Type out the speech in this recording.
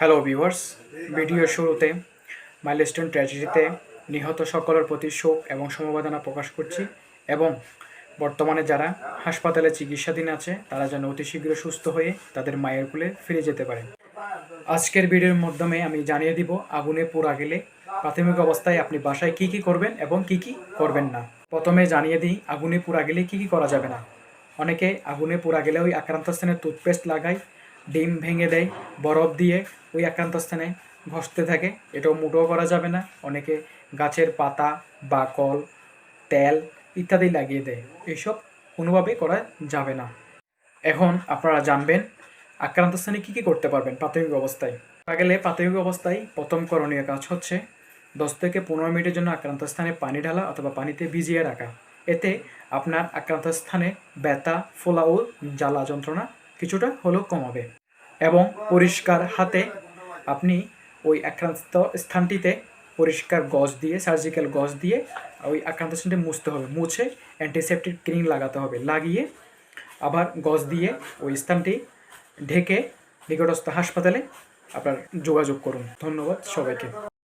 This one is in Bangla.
হ্যালো ভিউয়ার্স ভিডিও শুরুতে মাইলস্টোন ট্র্যাজেডিতে নিহত সকলের প্রতি শোক এবং সমবেদনা প্রকাশ করছি এবং বর্তমানে যারা হাসপাতালে চিকিৎসাধীন আছে, তারা যেন অতি শীঘ্র সুস্থ হয়ে তাদের মায়ের কুলে ফিরে যেতে পারে আজকের ভিডিওর মাধ্যমে আমি জানিয়ে দিব, আগুনে পোড়া গেলে প্রাথমিক অবস্থায় আপনি বাসায় কি কি করবেন এবং কি কি করবেন না। প্রথমে জানিয়ে দিই, আগুনে পোড়া গেলে কি কি করা যাবে না। অনেকে আগুনে পোড়া গেলে ওই আক্রান্ত স্থানে টুথপেস্ট লাগায় ডিম ভেঙে দেয়, বরফ দিয়ে ওই আক্রান্ত স্থানে ঘষতে থাকে। এটাও মুটোও করা যাবে না। অনেকে গাছের পাতা বা কল তেল ইত্যাদি লাগিয়ে দেয়। এইসব কোনোভাবেই করা যাবে না। এখন আপনারা জানবেন, আক্রান্ত স্থানে কী কী করতে পারবেন প্রাথমিক অবস্থায়। দেখা গেলে প্রাথমিক অবস্থায় প্রথম করণীয় কাজ হচ্ছে দশ থেকে পনেরো মিনিটের জন্য আক্রান্ত স্থানে পানি ঢালা অথবা পানিতে ভিজিয়ে রাখা। এতে আপনার আক্রান্ত স্থানে ব্যথা ফোলা ও জ্বালা যন্ত্রণা কিছুটা হলেও কমাবে। এবং পরিষ্কার হাতে আপনি ওই আক্রান্ত স্থানটিতে পরিষ্কার গজ দিয়ে সার্জিক্যাল গজ দিয়ে ওই আক্রান্ত স্থানটি মুছতে হবে। মুছে অ্যান্টিসেপ্টিক ক্রিম লাগাতে হবে। লাগিয়ে আবার গজ দিয়ে ওই স্থানটি ঢেকে নিকটস্থ হাসপাতালে আপনার যোগাযোগ করুন। ধন্যবাদ সবাইকে।